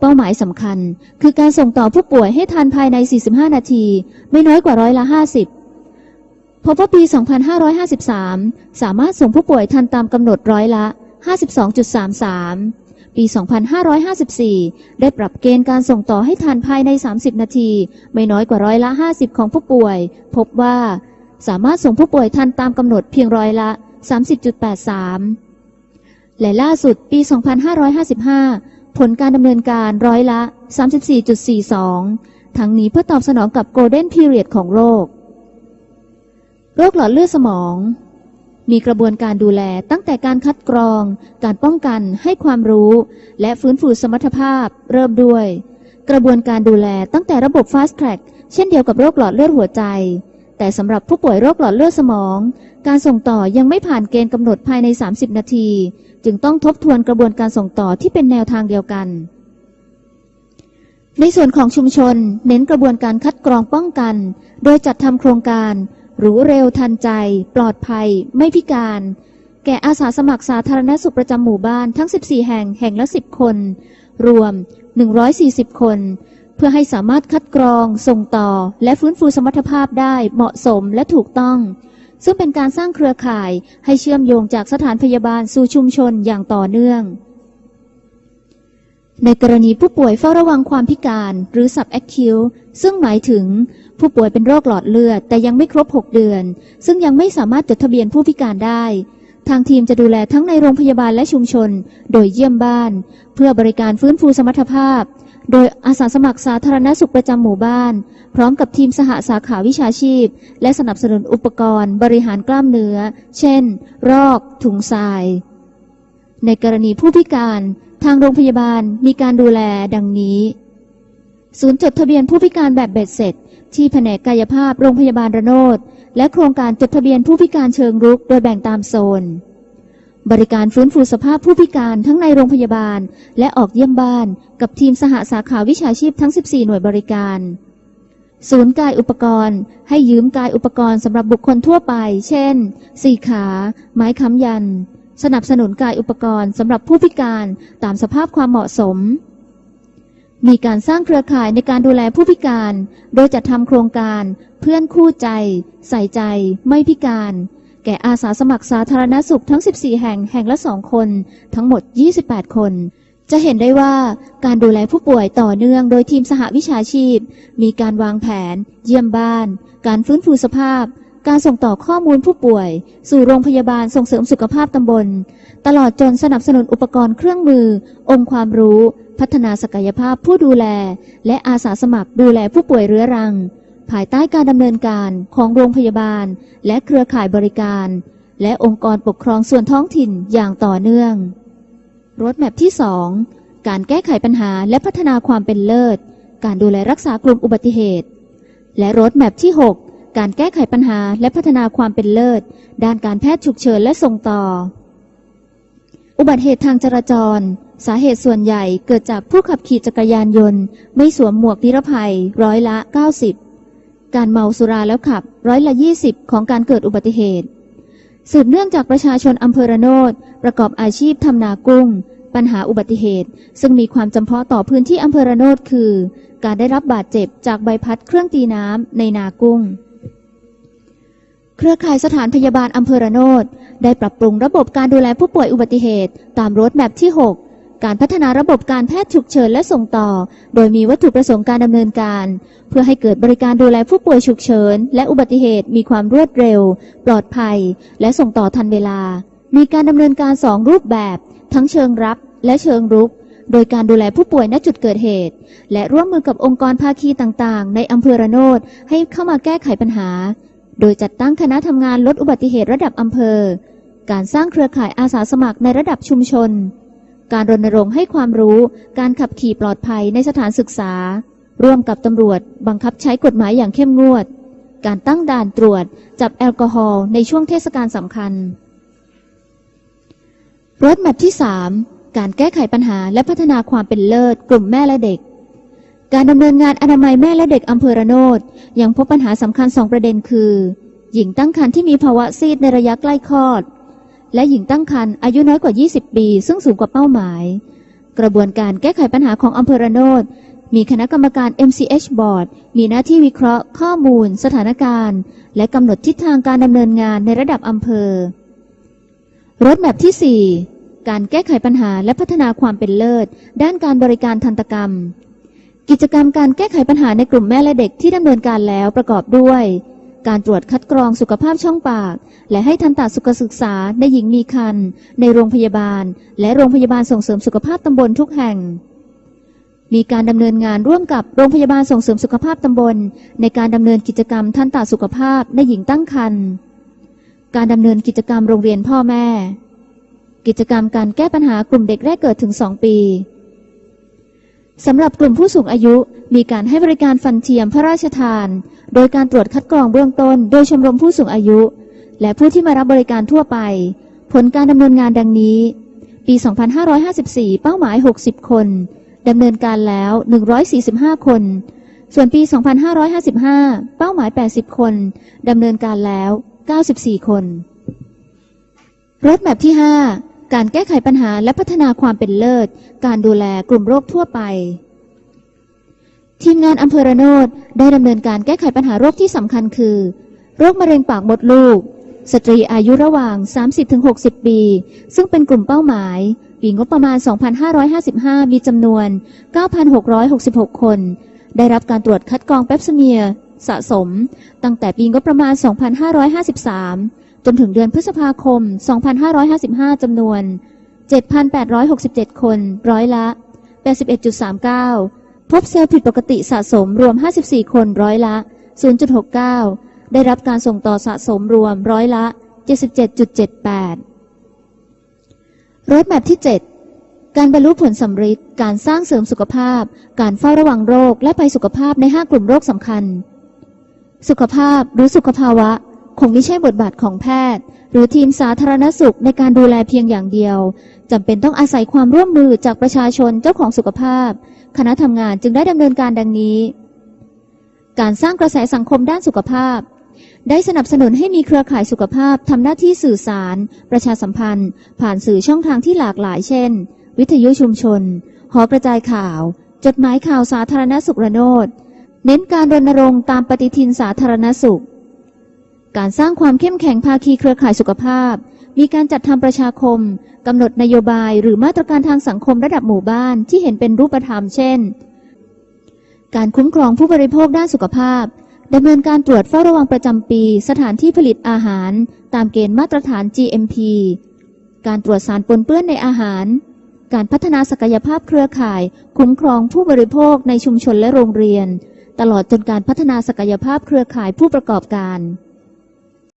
เป้าหมายสำคัญ คือการส่งต่อผู้ป่วยให้ทันภายใน 45 นาที ไม่น้อยกว่าร้อยละ 50 พบว่าปี 2553 สามารถส่งผู้ป่วยทันตามกำหนดร้อยละ 52.33 ปี 2554 ได้ปรับเกณฑ์การส่งต่อให้ทันภายใน 30 นาที ไม่น้อยกว่าร้อยละ 50 ของผู้ป่วย พบว่า สามารถส่งผู้ป่วยทันตามกำหนดเพียงร้อยละ 30.83 และล่าสุดปี 2555 ผลการดำเนินการร้อยละ 34.42 ทั้งนี้เพื่อตอบสนองกับ Golden Period ของโรค โรคหลอดเลือดสมอง มีกระบวนการดูแลตั้งแต่การคัดกรอง การป้องกัน ให้ความรู้ และฟื้นฟูสมรรถภาพ เริ่มด้วย กระบวนการดูแลตั้งแต่ระบบ Fast Track เช่นเดียวกับโรคหลอดเลือดหัวใจ แต่สำหรับผู้ป่วยโรคหลอดเลือดสมอง การส่งต่อยังไม่ผ่านเกณฑ์กำหนดภายใน 30 นาที จึงต้องทบทวนกระบวนการส่งต่อที่เป็นแนวทางเดียวกัน ในส่วนของชุมชน เน้นกระบวนการคัดกรองป้องกัน โดยจัดทำโครงการ รู้เร็วทันใจ ปลอดภัย ไม่พิการ แก่อาสาสมัครสาธารณสุขประจำหมู่บ้านทั้ง 14 แห่งแห่งละ 10 คน รวม 140 คน เพื่อให้สามารถคัดกรอง ส่งต่อ และฟื้นฟูสมรรถภาพได้เหมาะสมและถูกต้อง ซึ่งเป็นการสร้างเครือข่ายให้เชื่อมโยงจากสถานพยาบาลสู่ชุมชนอย่างต่อเนื่อง ในกรณีผู้ป่วยเฝ้าระวังความพิการหรือ subacute ซึ่งหมายถึงผู้ป่วยเป็นโรคหลอดเลือด แต่ยังไม่ครบ 6 เดือน ซึ่งยังไม่สามารถจดทะเบียนผู้พิการได้ ทางทีมจะดูแลทั้งในโรงพยาบาลและชุมชน โดยเยี่ยมบ้าน เพื่อบริการฟื้นฟูสมรรถภาพ โดยอาสาสมัครสาธารณสุขประจำหมู่บ้าน พร้อมกับทีมสหสาขาวิชาชีพ และสนับสนุนอุปกรณ์ บริหารกล้ามเนื้อ เช่น รอก ถุงทราย ในกรณีผู้พิการทางโรงพยาบาลมีการดูแลดังนี้ ศูนย์จดทะเบียนผู้พิการแบบเบ็ดเสร็จ ที่แผนกกายภาพโรงพยาบาลระโนดและโครงการจดทะเบียนผู้พิการเชิงรุกโดยแบ่งตามโซน บริการฟื้นฟูสภาพผู้พิการทั้งในโรงพยาบาล และออกเยี่ยมบ้าน กับทีมสหสาขาวิชาชีพทั้ง 14 หน่วยบริการ ศูนย์กายอุปกรณ์ ให้ยืมกายอุปกรณ์สำหรับบุคคลทั่วไป เช่น สี่ขา ไม้ค้ำยัน สนับสนุนกายอุปกรณ์สำหรับผู้พิการตามสภาพความเหมาะสม มีการสร้างเครือข่ายในการดูแลผู้พิการ โดยจัดทำโครงการ เพื่อนคู่ใจ ใส่ใจ ไม่พิการ แก่อาสาสมัครสาธารณสุขทั้ง 14 แห่งแห่งละสองคน ทั้งหมด 28 คน จะเห็นได้ว่าการดูแลผู้ป่วยต่อเนื่องโดยทีมสหวิชาชีพ มีการวางแผน เยี่ยมบ้าน การฟื้นฟูสภาพ การส่งต่อข้อมูลผู้ป่วย สู่โรงพยาบาลส่งเสริมสุขภาพตำบล ตลอดจนสนับสนุนอุปกรณ์เครื่องมือ องค์ความรู้ พัฒนาศักยภาพผู้ดูแล และอาสาสมัครดูแลผู้ป่วยเรื้อรัง ภายใต้การดำเนินการของโรงพยาบาล และเครือข่ายบริการ และองค์กรปกครองส่วนท้องถิ่นอย่างต่อเนื่องรถแมพที่ 2 การแก้ไขปัญหาและพัฒนาความเป็นเลิศ การดูแลรักษากลุ่มอุบัติเหตุ และรถแมพที่ 6 การแก้ไขปัญหาและพัฒนาความเป็นเลิศ ด้านการแพทย์ฉุกเฉินและส่งต่อ อุบัติเหตุทางจราจร สาเหตุส่วนใหญ่เกิดจากผู้ขับขี่จักรยานยนต์ ไม่สวมหมวกนิรภัยร้อยละ 90 การเมาสุราแล้วขับร้อยละ 20 ของการเกิดอุบัติเหตุ สืบเนื่องจากประชาชนอำเภอระโนดประกอบอาชีพทำนากุ้ง ปัญหาอุบัติเหตุ ซึ่งมีความจำเพาะต่อพื้นที่อำเภอระโนดคือ การได้รับบาดเจ็บจากใบพัดเครื่องตีน้ำในนากุ้ง เครือข่ายสถานพยาบาลอำเภอระโนดได้ปรับปรุงระบบการดูแลผู้ป่วยอุบัติเหตุ ตามรถแมพที่ 6 การพัฒนาระบบการแพทย์ฉุกเฉินและส่งต่อ โดยมีวัตถุประสงค์การดำเนินการ เพื่อให้เกิดบริการดูแลผู้ป่วยฉุกเฉิน และอุบัติเหตุมีความรวดเร็ว ปลอดภัย และส่งต่อทันเวลา มีการดำเนินการสองรูปแบบ ทั้งเชิงรับและเชิงรุก โดยการดูแลผู้ป่วยณจุดเกิดเหตุ และร่วมมือกับองค์กรภาคีต่างๆ ในอำเภอระโนดให้เข้ามาแก้ไขปัญหา โดยจัดตั้งคณะทำงานลดอุบัติเหตุระดับอำเภอ การสร้างเครือข่ายอาสาสมัครในระดับชุมชน การรณรงค์ให้ความรู้ การขับขี่ปลอดภัยในสถานศึกษา ร่วมกับตำรวจ บังคับใช้กฎหมายอย่างเข้มงวด การตั้งด่านตรวจ จับแอลกอฮอล์ในช่วงเทศกาลสำคัญรถแมพที่ 3 การแก้ไขปัญหาและพัฒนาความเป็นเลิศ กลุ่มแม่และเด็ก การดำเนินงานอนามัยแม่และเด็กอำเภอระโนดยังพบปัญหาสำคัญสองประเด็นคือ หญิงตั้งครรภ์ที่มีภาวะซีดในระยะใกล้คลอด และหญิงตั้งครรภ์อายุน้อยกว่า 20 ปี ซึ่งสูงกว่าเป้าหมาย กระบวนการแก้ไขปัญหาของอำเภอระโนดมีคณะกรรมการ MCH Board มีหน้าที่วิเคราะห์ ข้อมูล สถานการณ์ และกำหนดทิศทางการดำเนินงานในระดับอำเภอรถแมพที่ 4 การแก้ไขปัญหาและพัฒนาความเป็นเลิศ ด้านการบริการทันตกรรม กิจกรรมการแก้ไขปัญหาในกลุ่มแม่และเด็กที่ดำเนินการแล้วประกอบด้วย การตรวจคัดกรองสุขภาพช่องปาก และให้ทันตสุขศึกษาในหญิงมีครรภ์ในโรงพยาบาล และโรงพยาบาลส่งเสริมสุขภาพตำบลทุกแห่ง มีการดำเนินงานร่วมกับโรงพยาบาลส่งเสริมสุขภาพตำบล ในการดำเนินกิจกรรมทันตสุขภาพในหญิงตั้งครรภ์การดำเนินกิจกรรมโรงเรียนพ่อแม่ กิจกรรมการแก้ปัญหากลุ่มเด็กแรกเกิดถึง 2 ปี สำหรับกลุ่มผู้สูงอายุมีการให้บริการฟันเทียมพระราชทาน โดยการตรวจคัดกรองเบื้องต้น โดยชมรมผู้สูงอายุ และผู้ที่มารับบริการทั่วไป ผลการดำเนินงานดังนี้ ปี 2554 เป้าหมาย 60 คนดำเนินการแล้ว 145 คน ส่วนปี 2555 เป้าหมาย 80 คนดำเนินการแล้ว 94 คนรถแมพที่ 5 การแก้ไขปัญหาและพัฒนาความเป็นเลิศ การดูแลกลุ่มโรคทั่วไป ทีมงานอำเภอระโนดได้ดำเนินการแก้ไขปัญหาโรคที่สำคัญคือ โรคมะเร็งปากมดลูก สตรีอายุระหว่าง 30-60 ปี ซึ่งเป็นกลุ่มเป้าหมาย ปีงบประมาณ 2,555 มีจำนวน 9,666 คน ได้รับการตรวจคัดกรองแปปสเมียสะสม ตั้งแต่ปีงบประมาณ 2,553 จนถึงเดือนพฤษภาคม 2,555 จำนวน 7,867 คน ร้อยละ 81.39 พบเซลล์ผิดปกติสะสมรวม 54 คน ร้อยละ 0.69 ได้รับการส่งต่อสะสมรวม ร้อยละ 77.78 รถแมพที่ 7 การบรรลุผลสำเร็จการสร้างเสริมสุขภาพ การเฝ้าระวังโรคและภัยสุขภาพใน 5 กลุ่มโรคสำคัญ สุขภาพหรือสุขภาวะ คงไม่ใช่บทบาทของแพทย์ หรือทีมสาธารณสุขในการดูแลเพียงอย่างเดียวจำเป็นต้องอาศัยความร่วมมือจากประชาชนเจ้าของสุขภาพ คณะทำงานจึงได้ดำเนินการดังนี้ การสร้างกระแสสังคมด้านสุขภาพ ได้สนับสนุนให้มีเครือข่ายสุขภาพทำหน้าที่สื่อสาร ประชาสัมพันธ์ ผ่านสื่อช่องทางที่หลากหลายเช่น วิทยุชุมชน หอกระจายข่าว จดหมายข่าวสาธารณสุขระโนด เน้นการรณรงค์ตามปฏิทินสาธารณสุข การสร้างความเข้มแข็งภาคีเครือข่ายสุขภาพ มีการจัดทำประชาคมกำหนดนโยบายหรือมาตรการทางสังคมระดับหมู่บ้านที่เห็นเป็นรูปธรรม เช่น การคุ้มครองผู้บริโภคด้านสุขภาพดำเนินการตรวจเฝ้าระวังประจำปี สถานที่ผลิตอาหาร ตามเกณฑ์มาตรฐาน GMP การตรวจสารปนเปื้อนในอาหาร การพัฒนาศักยภาพเครือข่าย คุ้มครองผู้บริโภคในชุมชนและโรงเรียน ตลอดจนการพัฒนาศักยภาพเครือข่ายผู้ประกอบการ